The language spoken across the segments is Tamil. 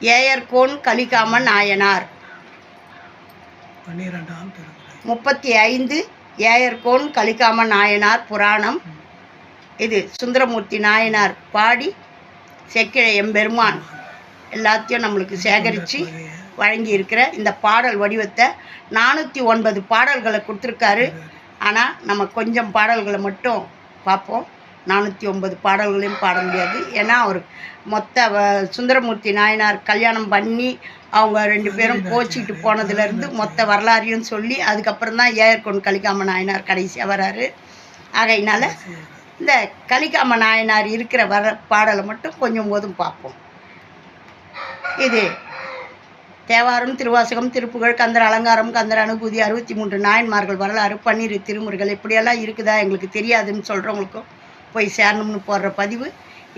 ஏயர்கோன் கலிகாமன் நாயனார். முப்பத்தி ஐந்து ஏயர்கோன் கலிகாமன் நாயனார் புராணம். இது சுந்தரமூர்த்தி நாயனார் பாடி செக்கிழ எம்பெருமான். எல்லாத்தையும் நம்மளுக்கு சேகரித்து வழங்கி இருக்கிற இந்த பாடல் வடிவத்தை நானூற்றி ஒன்பது பாடல்களை கொடுத்துருக்காரு. ஆனால் நம்ம கொஞ்சம் பாடல்களை மட்டும் பார்ப்போம். நானூற்றி ஒன்பது பாடல்களையும் பாட முடியாது. ஏன்னா அவர் மொத்த வ- சுந்தரமூர்த்தி நாயனார் கல்யாணம் பண்ணி அவங்க ரெண்டு பேரும் கோச்சிக்கிட்டு போனதுலேருந்து மொத்த வரலாறையும் சொல்லி அதுக்கப்புறம் தான் ஏயர்கொண்டு கலிகாம நாயனார் கடைசியாக வராரு. ஆகையினால இந்த கலிக்காம நாயனார் இருக்கிற வர பாடலை மட்டும் கொஞ்சம் போதும் பார்ப்போம். இது தேவாரம் திருவாசகம் திருப்புகழ் கந்தர் அலங்காரம் கந்தர் அனுபூதி அறுபத்தி மூன்று நாயன்மார்கள் வரலாறு பன்னிரு திருமுறைகள் இப்படியெல்லாம் இருக்குதா எங்களுக்கு தெரியாதுன்னு சொல்கிறவங்களுக்கும் போய் சேரணும்னு போடுற பதிவு.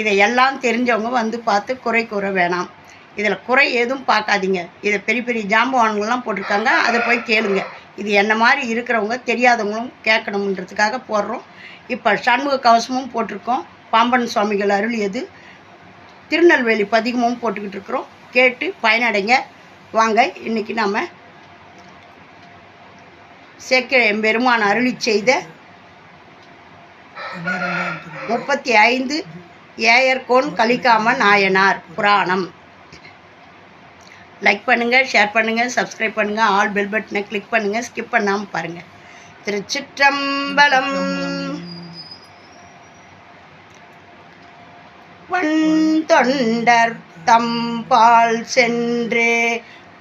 இதை எல்லாம் தெரிஞ்சவங்க வந்து பார்த்து குறை கூற வேணாம். இதில் குறை எதுவும் பார்க்காதீங்க. இதை பெரிய பெரிய ஜாம்பவான்கள்லாம் போட்டிருக்காங்க. அதை போய் கேளுங்க. இது என்ன மாதிரி இருக்கிறவங்க தெரியாதவங்களும் கேட்கணுன்றதுக்காக போடுறோம். இப்போ சண்முக கவசமும் போட்டிருக்கோம். பாம்பன் சுவாமிகள் அருளியது. திருநெல்வேலி பதிகமும் போட்டுக்கிட்டு இருக்கிறோம். கேட்டு பயனடைங்க. வாங்க இன்றைக்கி நாம் சேக்கிழ பெருமான் அருளி செய்த முப்பத்தி ஐந்து ஏயர்கோன் கலிகாமன் நாயனார் புராணம். லைக் பண்ணுங்கள் ஷேர் பண்ணுங்கள் சப்ஸ்கிரைப் பண்ணுங்கள் ஆல் பெல் பட்டனை கிளிக் பண்ணுங்கள் ஸ்கிப் பண்ணாமல் பாருங்கள் திருச்சிற்றம்பலம். வன் தொண்டர் தம்பால் சென்று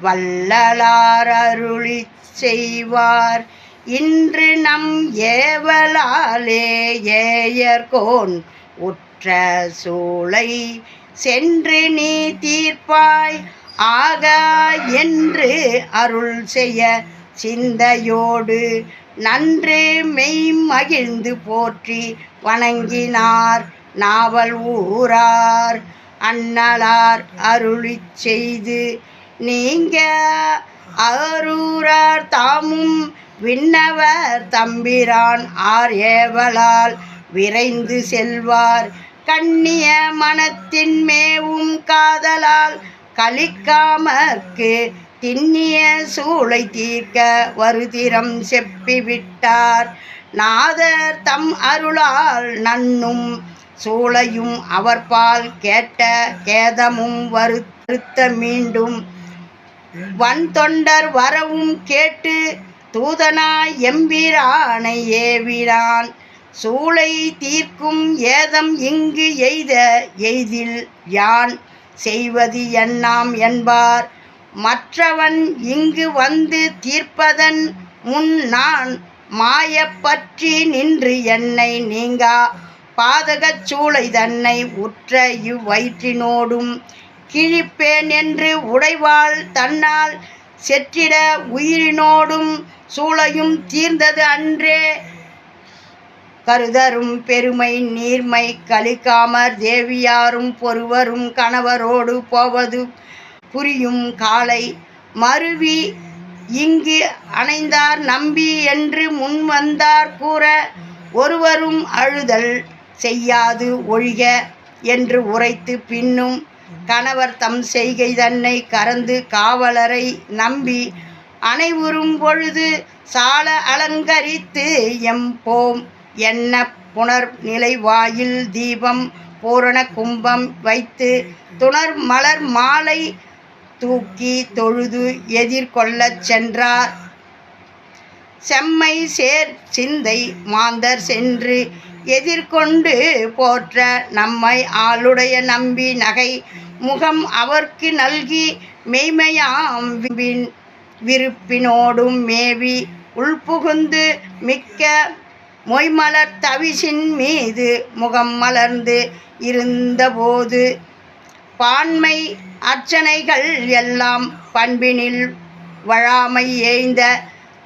வள்ளலார் அருளி செய்வார். இன்று நம் ஏவலாலே ஏயர்கோன் உற்ற சூளை சென்று நீ தீர்ப்பாய். ஆகா என்று அருள் செய்ய சிந்தையோடு நன்று மெய் மகிழ்ந்து போற்றி வணங்கினார் நாவல் ஊரார். அண்ணலார் அருளிச் செய்து நீங்க அரூரார் தாமும் விண்ணவர் தம்பிரான் ஆர் ஏவலால் விரைந்து செல்வார். கண்ணிய மனத்தின் மேவும் காதலால் கலிக்காமற்கு திண்ணிய சூளை தீர்க்க வருதிரம் செப்பிவிட்டார். நாதர் தம் அருளால் நன்னும் சூளையும் அவர்பால் கேட்ட கேதமும் வருத்த மீண்டும். வன் தொண்டர் வரவும் கேட்டு தூதனாய் எம்பிரானை ஏவினான் சூளை தீர்க்கும் ஏதம் இங்கு எய்த எய்தில் யான். செய்வது எண்ணாம் என்பார். மற்றவன் இங்கு வந்து தீர்ப்பதன் முன் நான் மாயப்பற்றி நின்று என்னை நீங்கா. பாதகச் சூளை தன்னை உற்ற இவ்வயிற்றினோடும் கிழிப்பேன் என்று உடைவாள் தன்னால் செற்றிட உயிரினோடும் சூளையும் தீர்ந்தது அன்றே. கருதரும் பெருமை நீர்மை கலிக்காமற் தேவியாரும் பொறுவரும் கணவரோடு போவது புரியும் காலை மருவி இங்கு அணைந்தார் நம்பி என்று முன் வந்தார் கூற ஒருவரும் அழுதல் செய்யாது ஒழிக என்று உரைத்து பின்னும் கணவர் தம் செய்கை தன்னை கறந்து காவலரை நம்பி அனைவரும் பொழுது சால அலங்கரித்து எம்போம் என்ன புனர் நிலை வாயில் தீபம் பூரண கும்பம் வைத்து துணர் மலர் மாலை தூக்கி தொழுது எதிர்கொள்ளச் சென்றார். செம்மை சேர் சிந்தை மாந்தர் சென்று எதிர்கொண்டு போற்ற நம்மை ஆளுடைய நம்பி நகை முகம் அவர்க்கு நல்கி மெய்மையாம் விருப்பினோடும் மேவி உள்புகுந்து மிக்க மொய்மலர் தவிசின் மீது முகம் மலர்ந்து இருந்தபோது பான்மை அர்ச்சனைகள் எல்லாம் பண்பினில் வழாமை ஏய்ந்த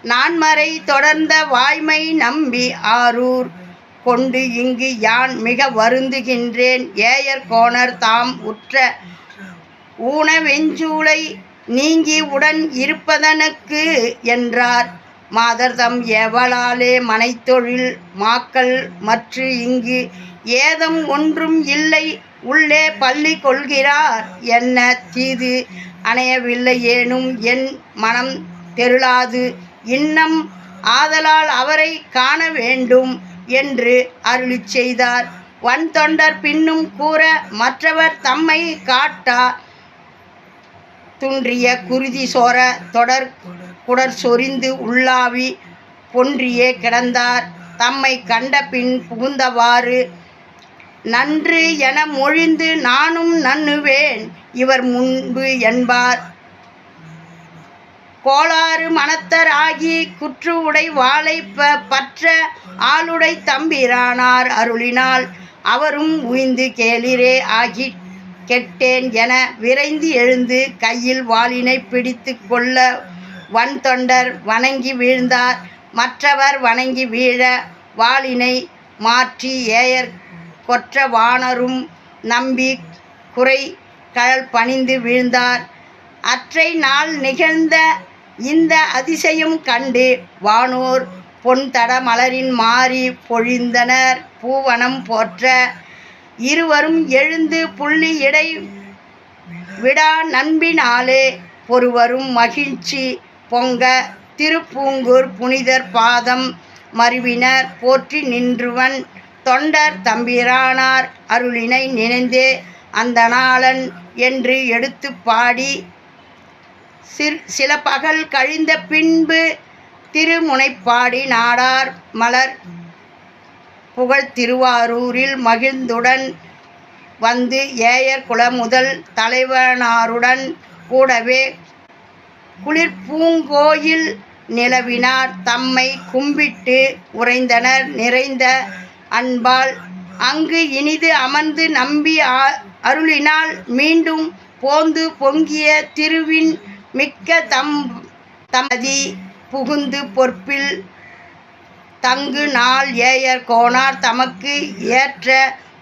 நான்மறை தொடர்ந்த வாய்மை நம்பி ஆரூர் கொண்டு இங்கு யான் மிக வருந்துகின்றேன். ஏயர் கோணர் தாம் உற்ற ஊனவெஞ்சூளை நீங்கி உடன் இருப்பதனுக்கு என்றார். மாதர்தம் எவளாலே மனைத்தொழில் மாக்கள் மற்று இங்கு ஏதம் ஒன்றும் இல்லை. உள்ளே பள்ளி கொள்கிறார். என்ன தீது? அணையவில்லை ஏனும் என் மனம் தெருளாது. இன்னம் ஆதலால் அவரை காண வேண்டும். என்று அருளிச் செய்தார். வன் தொண்டர் பின்னும் கூற மற்றவர் தம்மை காட்டா துன்றிய குருதி சோர தொடர் குடர் சொரிந்து உள்ளாவி பொன்றியே கிடந்தார். தம்மை கண்ட பின் புகுந்தவாறு நன்று என மொழிந்து நானும் நண்ணுவேன். இவர் முன்பு என்பார். கோளாறு மனத்தர் ஆகி குற்று உடை வாளை ப பற்ற ஆளுடை தம்பிரானார் அருளினால் அவரும் உய்ந்து கேளிரே ஆகி கெட்டேன் என விரைந்து எழுந்து கையில் வாளினை பிடித்து கொள்ள வன் தொண்டர் வணங்கி வீழ்ந்தார். மற்றவர் வணங்கி வீழ வாளினை மாற்றி ஏயர் கொற்ற வானரும் நம்பி குறை கழல் பணிந்து வீழ்ந்தார். அற்றை நாள் நிகழ்ந்த இந்த அதிசயம் கண்டு வானோர் பொன்தட மலரின் மாறி பொழிந்தனர். பூவனம் போற்ற இருவரும் எழுந்து புள்ளி இடை விடா நண்பினாலே பொறுவரும் மகிழ்ச்சி பொங்க திருப்பூங்கூர் புனிதர் பாதம் மருவினர் போற்றி நின்றுவன் தொண்டர் தம்பிரானார் அருளினை நினைந்தே அந்த நாளன் என்று எடுத்து பாடி சிற் சில பகல் கழிந்த பின்பு திருமுனைப்பாடி நாடார் மலர் புகழ் திருவாரூரில் மகிழ்ந்துடன் வந்து ஏயர் குல முதல் தலைவனாருடன் கூடவே குளிர்பூங்கோயில் நிலவினார். தம்மை கும்பிட்டு உறைந்தனர். நிறைந்த அன்பால் அங்கு இனிது அமர்ந்து நம்பி அருளினால் மீண்டும் போந்து பொங்கிய திருவின் மிக்க தம் தமதி புகுந்து பொற்பில் தங்கு நாள் ஏயர் கோனார் தமக்கு ஏற்ற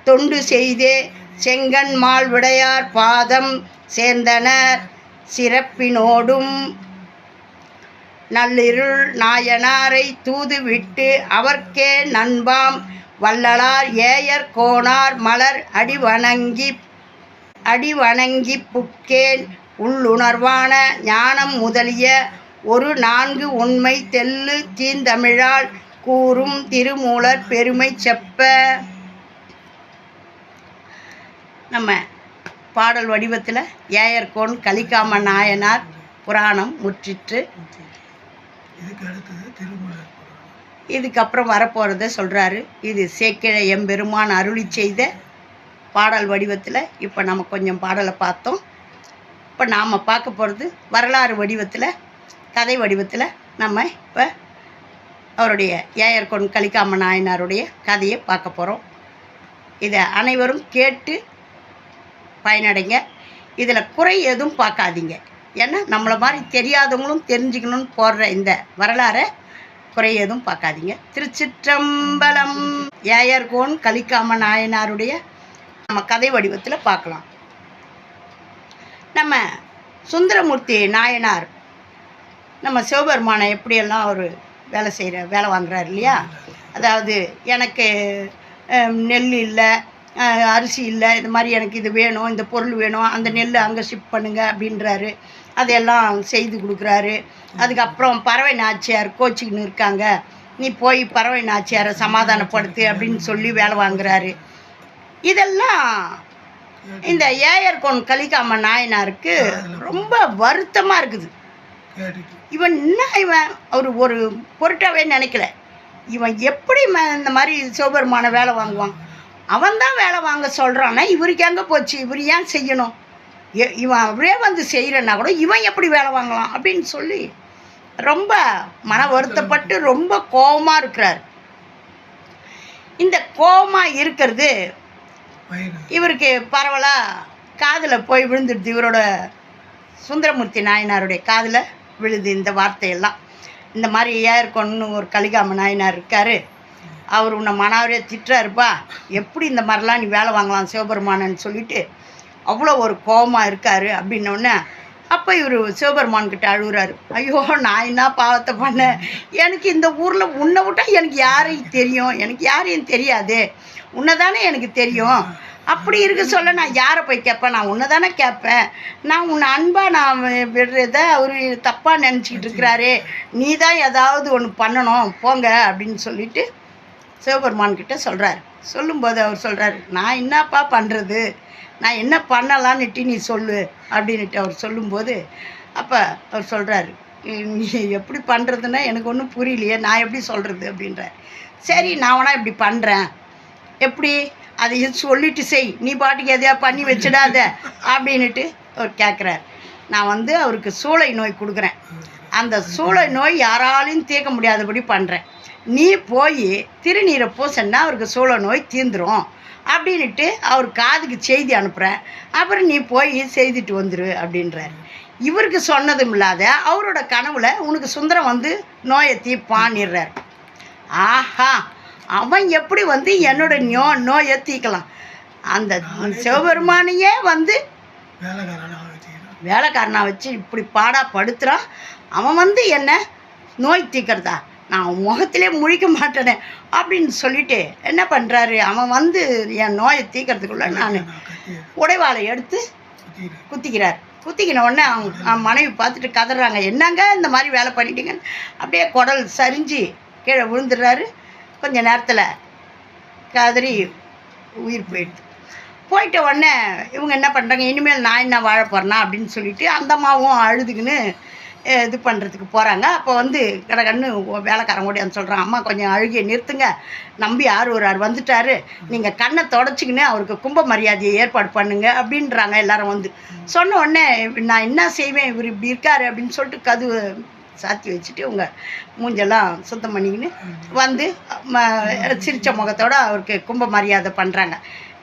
தொண்டு செய்தே செங்கன்மால் விடையார் பாதம் சேர்ந்தனர் சிறப்பினோடும். நள்ளிருள் நாயனாரை தூதுவிட்டு அவர்க்கே நண்பாம் வள்ளலார் ஏயர் கோனார் மலர் அடிவணங்கி அடிவணங்கி புக்கேன் உள்ளுணர்வான ஞானம் முதலிய ஒரு நான்கு உண்மை தெல்லு தீந்தமிழால் கூறும் திருமூலர் பெருமை செப்ப. நம்ம பாடல் வடிவத்தில் ஏயர்கோன் கலிக்காம நாயனார் புராணம் முற்றிற்று. இதுக்கப்புறம் வரப்போகிறத சொல்கிறாரு இது சேக்கிழ எம்பெருமான் அருளி செய்த பாடல் வடிவத்தில் இப்போ நம்ம கொஞ்சம் பாடலை பார்த்தோம். இப்போ நாம் பார்க்க போகிறது வரலாறு வடிவத்தில் கதை வடிவத்தில் நம்ம இப்போ அவருடைய ஏயர்கொன் கலிக்காம நாயனாருடைய கதையை பார்க்க போகிறோம் இதை அனைவரும் கேட்டு பயனடைங்க. இதில் குறை எதுவும் பார்க்காதீங்க. ஏன்னா நம்மளை மாதிரி தெரியாதவங்களும் தெரிஞ்சுக்கணும்னு போடுற இந்த வரலாறை குறை எதுவும் பார்க்காதீங்க. திருச்சிற்றம்பலம் ஏயர்கோன் கலிக்காம நாயனாருடைய நம்ம கதை வடிவத்தில் பார்க்கலாம். நம்ம சுந்தரமூர்த்தி நாயனார் நம்ம சிவபெருமானை எப்படியெல்லாம் அவர் வேலை செய்கிற வேலை வாங்குறாரு இல்லையா? அதாவது எனக்கு நெல் இல்லை அரிசி இல்லை இது மாதிரி எனக்கு இது வேணும் இந்த பொருள் வேணும் அந்த நெல் அங்கே ஷிஃப்ட் பண்ணுங்க அப்படின்றாரு. அதையெல்லாம் செய்து கொடுக்குறாரு. அதுக்கப்புறம் பறவை நாச்சியார் கோச்சிக்கின்னு இருக்காங்க. நீ போய் பறவை நாச்சியாரை சமாதானப்படுத்து அப்படின்னு சொல்லி வேலை வாங்குறாரு. இதெல்லாம் இந்த ஏயர்கோன் கலிகாம நாயனாருக்கு ரொம்ப வருத்தமாக இருக்குது. இவன் என்ன இவன்? அவர் ஒரு பொருட்டாவே நினைக்கல. இவன் எப்படி இந்த மாதிரி சிவபெருமான வேலை வாங்குவான்? அவன் தான் வேலை வாங்க சொல்கிறான்னா இவருக்கு எங்கே போச்சு? இவர் ஏன் செய்யணும்? இவன் அப்படியே வந்து செய்கிறன்னா கூட இவன் எப்படி வேலை வாங்கலாம் அப்படின்னு சொல்லி ரொம்ப மன வருத்தப்பட்டு ரொம்ப கோபமாக இருக்கிறார். இந்த கோபமாக இருக்கிறது இவருக்கு பரவலாக காதில் போய் விழுந்துடுது இவரோட சுந்தரமூர்த்தி நாயனாருடைய காதில் விழுது இந்த வார்த்தையெல்லாம். இந்த மாதிரி ஏற்கொன்னு ஒரு கலிகாம நாயனார் இருக்கார். அவர் உன்னை மனாவரே திட்டுறாருப்பா எப்படி இந்த மாதிரிலாம் நீ வேலை வாங்கலாம் சிவபெருமானன்னு சொல்லிட்டு அவ்வளோ ஒரு கோபமாக இருக்கார். அப்படின்னோடனே அப்போ இவர் சிவபெருமான் கிட்ட அழுகுறாரு. ஐயோ நான் என்ன பாவத்தை பண்ணேன் எனக்கு இந்த ஊரில் உன்னை விட்டால் எனக்கு யாரையும் தெரியும்? எனக்கு யாரையும் தெரியாது. உன்னை தானே எனக்கு தெரியும். அப்படி இருக்க சொல்ல நான் யாரை போய் கேட்பேன்? நான் உன்னை தானே கேட்பேன். நான் உன்னை அன்பாக நான் விடுறத அவர் தப்பாக நினச்சிக்கிட்டு இருக்கிறாரு. நீ தான் ஏதாவது ஒன்று பண்ணணும். போங்க அப்படின்னு சொல்லிட்டு சிவபெருமான் கிட்ட சொல்கிறாரு சொல்லும்போது அவர் சொல்கிறாரு நான் என்னப்பா பண்ணுறது நான் என்ன பண்ணலான்னுட்டு நீ சொல்லு அப்படின்ட்டு அவர் சொல்லும்போது அப்போ அவர் சொல்கிறாரு நீ எப்படி பண்ணுறதுன்னா எனக்கு ஒன்றும் புரியலையே நான் எப்படி சொல்கிறது அப்படின்றார். சரி நான் வேணா இப்படி பண்ணுறேன் எப்படி? அதை சொல்லிட்டு செய். நீ பாட்டுக்கு எதையா பண்ணி வச்சிடாத அப்படின்னுட்டு அவர் கேட்குறாரு நான் வந்து அவருக்கு சூளை நோய் கொடுக்குறேன். அந்த சூளை நோய் யாராலையும் தீர்க்க முடியாதபடி பண்ணுறேன் நீ போய் திருநீரை பூசன்னா அவருக்கு சூளை நோய் தீந்துரும் அப்படின்னுட்டு அவர் காதுக்கு செய்தி அனுப்புகிறேன் அப்புறம் நீ போய் செய்துட்டு வந்துரு அப்படின்றாரு. இவருக்கு சொன்னதும் இல்லாத அவரோட கனவுல உனக்கு சுந்தரம் வந்து நோயை தீர்ப்பான்னிடுறார் ஆஹா அவன் எப்படி வந்து என்னோட நோ நோயை தீர்க்கலாம்? அந்த சிவபெருமானையே வந்து வேலைக்காரனாக வச்சு இப்படி பாடா படுத்துறான். அவன் வந்து என்ன? நோய் தீக்கிறதா நான் முகத்திலே முழிக்க மாட்டேனே அப்படின்னு சொல்லிட்டு என்ன பண்ணுறாரு அவன் வந்து என் நோயை தீர்க்கறதுக்குள்ள நான் உடைவாளை எடுத்து குத்திக்கிறார். குத்திக்கின உடனே அவங்க அவன் மனைவி பார்த்துட்டு கதறாங்க. என்னங்க இந்த மாதிரி வேலை பண்ணிட்டீங்கன்னு? அப்படியே குடல் சரிஞ்சு கீழே விழுந்துடுறாரு. கொஞ்ச நேரத்தில் கதறி உயிர் போயிடுது. போயிட்ட உடனே இவங்க என்ன பண்ணுறாங்க இனிமேல் நான் என்ன வாழ போகிறேன்னா அப்படின்னு சொல்லிட்டு அந்த அம்மாவும் அழுதுக்குன்னு இது பண்ணுறதுக்கு போகிறாங்க அப்போ வந்து கடகன்னு வேலைக்காரங்க ஓடியாந்து சொல்கிறான் அம்மா கொஞ்சம் அழுகிய நிறுத்துங்க. நம்பி ஆறு ஒரு ஆறு வந்துட்டாரு. நீங்கள் கண்ணை தொடச்சிக்கின்னு அவருக்கு கும்ப மரியாதையை ஏற்பாடு பண்ணுங்க. அப்படின்றாங்க எல்லாரும் வந்து. சொன்ன உடனே நான் என்ன செய்வேன்? இவர் இப்படி இருக்காரு. அப்படின்னு சொல்லிட்டு கதவு சாத்தி வச்சுட்டு இவங்க மூஞ்செல்லாம் சுத்தம் பண்ணிக்கின்னு வந்து ம- சிரிச்ச முகத்தோடு அவருக்கு கும்ப மரியாதை பண்ணுறாங்க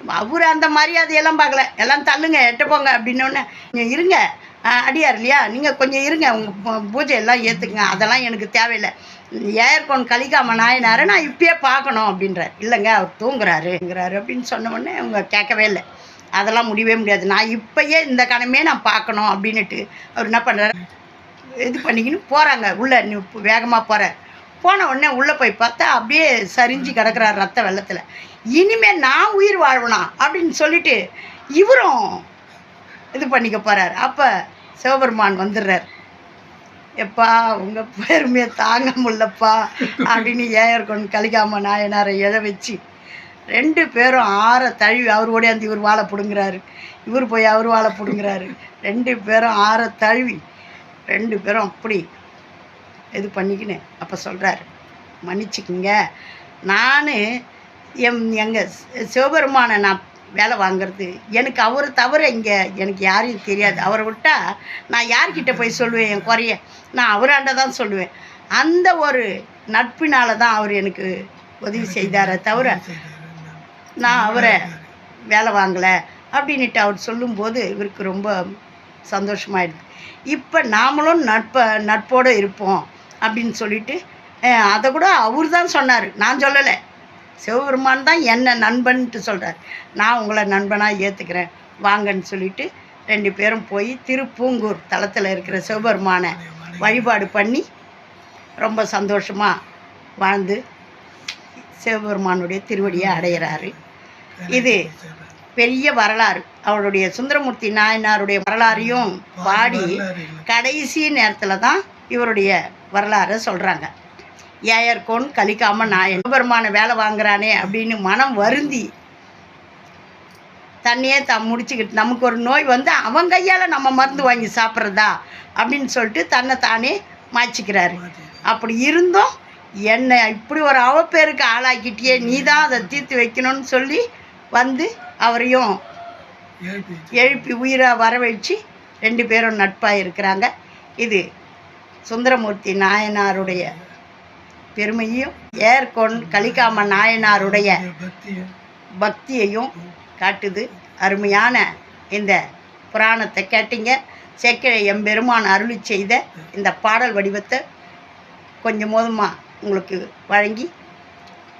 அவர் அந்த மரியாதையெல்லாம் பார்க்கல. எல்லாம் தள்ளுங்க எட்ட போங்க. அப்படின்னோடனே நீங்கள் இருங்க. அடியார் இல்லையா? நீங்கள் கொஞ்சம் இருங்க உங்கள் பூஜை எல்லாம் ஏற்றுக்குங்க அதெல்லாம் எனக்கு தேவையில்லை. ஏர்கோன் கலிக்காம நாயனாரை நான் இப்பயே பார்க்கணும் அப்படின்றார். இல்லைங்க அவர் தூங்குறாருங்கிறாரு அப்படின்னு சொன்ன உடனே அவங்க கேட்கவே இல்லை. அதெல்லாம் முடியவே முடியாது. நான் இப்பயே இந்த கணமே நான் பார்க்கணும் அப்படின்னுட்டு அவர் என்ன பண்ணுறாரு இது பண்ணிக்கின்னு போகிறாங்க உள்ளே நீ வேகமாக போகிற போன உடனே உள்ளே போய் பார்த்தா அப்படியே சரிஞ்சு கிடக்குறாரு ரத்த வெள்ளத்தில். இனிமேல் நான் உயிர் வாழ்வனா அப்படின்னு சொல்லிட்டு இவரும் இது பண்ணிக்க போகிறார் அப்போ சிவபெருமான் வந்துடுறார். எப்பா உங்கள் பெருமையை தாங்க முடிலப்பா அப்படின்னு ஏயர்கொண்டு கலிகாம நாயனாரை எழ வச்சு ரெண்டு பேரும் ஆற தழுவி அவர் ஓடியாந்து இவர் வாழை பிடுங்குறாரு. இவர் போய் அவர் வாழை பிடுங்குறாரு. ரெண்டு பேரும் ஆற தழுவி ரெண்டு பேரும் அப்படி இது பண்ணிக்கின்னு அப்போ சொல்கிறாரு மன்னிச்சுக்குங்க. நான் எம் எங்கள் சிவபெருமானை நான் வேலை வாங்குறது. எனக்கு அவர் தவிர இங்கே எனக்கு யாரையும் தெரியாது. அவரை விட்டால் நான் யார்கிட்ட போய் சொல்லுவேன்? என் குறைய நான் அவராண்ட தான் சொல்லுவேன். அந்த ஒரு நட்பினால் தான் அவர் எனக்கு உதவி செய்தாரே தவிர நான் அவரை வேலை வாங்கலை அப்படின்ட்டு அவர் சொல்லும்போது இவருக்கு ரொம்ப சந்தோஷமாயிடுது. இப்போ நாமளும் நட்ப நட்போடு இருப்போம் அப்படின்னு சொல்லிட்டு அதை கூட அவர் தான் சொன்னார். நான் சொல்லலை. சிவபெருமான் தான் என்ன நண்பன்ட்டு சொல்கிறார் நான் உங்களை நண்பனாக ஏற்றுக்கிறேன் வாங்கன்னு சொல்லிட்டு ரெண்டு பேரும் போய் திருப்பூங்கூர் தளத்தில் இருக்கிற சிவபெருமானை வழிபாடு பண்ணி ரொம்ப சந்தோஷமாக வாழ்ந்து சிவபெருமானுடைய திருவடியை அடையிறாரு. இது பெரிய வரலாறு. அவருடைய சுந்தரமூர்த்தி நாயனாருடைய வரலாறையும் பாடி கடைசி நேரத்தில் தான் இவருடைய வரலாறை சொல்கிறாங்க ஏயர்கோன் கழிக்காமல் நாயன். சிவபெருமான வேலை வாங்குறானே அப்படின்னு மனம் வருந்தி தண்ணியே த முடிச்சுக்கிட்டு நமக்கு ஒரு நோய் வந்து அவன் கையால் நம்ம மருந்து வாங்கி சாப்பிட்றதா அப்படின்னு சொல்லிட்டு தன்னை தானே மாய்ச்சிக்கிறாரு. அப்படி இருந்தும் என்னை இப்படி ஒரு அவப்பேருக்கு ஆளாக்கிட்டியே நீ தான் அதை தீர்த்து வைக்கணும்னு சொல்லி வந்து அவரையும் எழுப்பி உயிராக வரவழைச்சு ரெண்டு பேரும் நட்பாக இருக்கிறாங்க இது சுந்தரமூர்த்தி நாயனாருடைய பெருமையும் ஏற்கொண் கலிகாம நாயனாருடைய பக்தியையும் காட்டுது. அருமையான இந்த புராணத்தை கேட்டீங்க. சேக்கிழ எம்பெருமான் அருளி செய்த இந்த பாடல் வடிவத்தை கொஞ்சம் மோதமாக உங்களுக்கு வழங்கி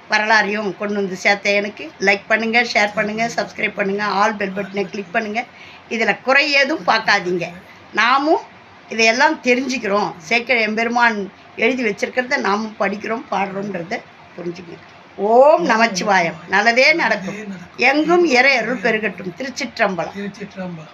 வரலாறையும் கொண்டு வந்து சேர்த்த எனக்கு லைக் பண்ணுங்கள் ஷேர் பண்ணுங்கள் சப்ஸ்கிரைப் பண்ணுங்கள் ஆல் பெல் பட்டனை கிளிக் பண்ணுங்கள் இதில் குறை ஏதும் பார்க்காதீங்க. நாமும் இதையெல்லாம் தெரிஞ்சுக்கிறோம். சேக்கிழ எம்பெருமான் எழுதி வச்சிருக்கிறத நாமும் படிக்கிறோம் பாடுறோன்றத புரிஞ்சுக்கங்க ஓம் நமச்சிவாயம். நல்லதே நடக்கும். எங்கும் இறை அருள் பெருகட்டும். திருச்சிற்றம்பலம். திருச்சிற்றம்பலம்.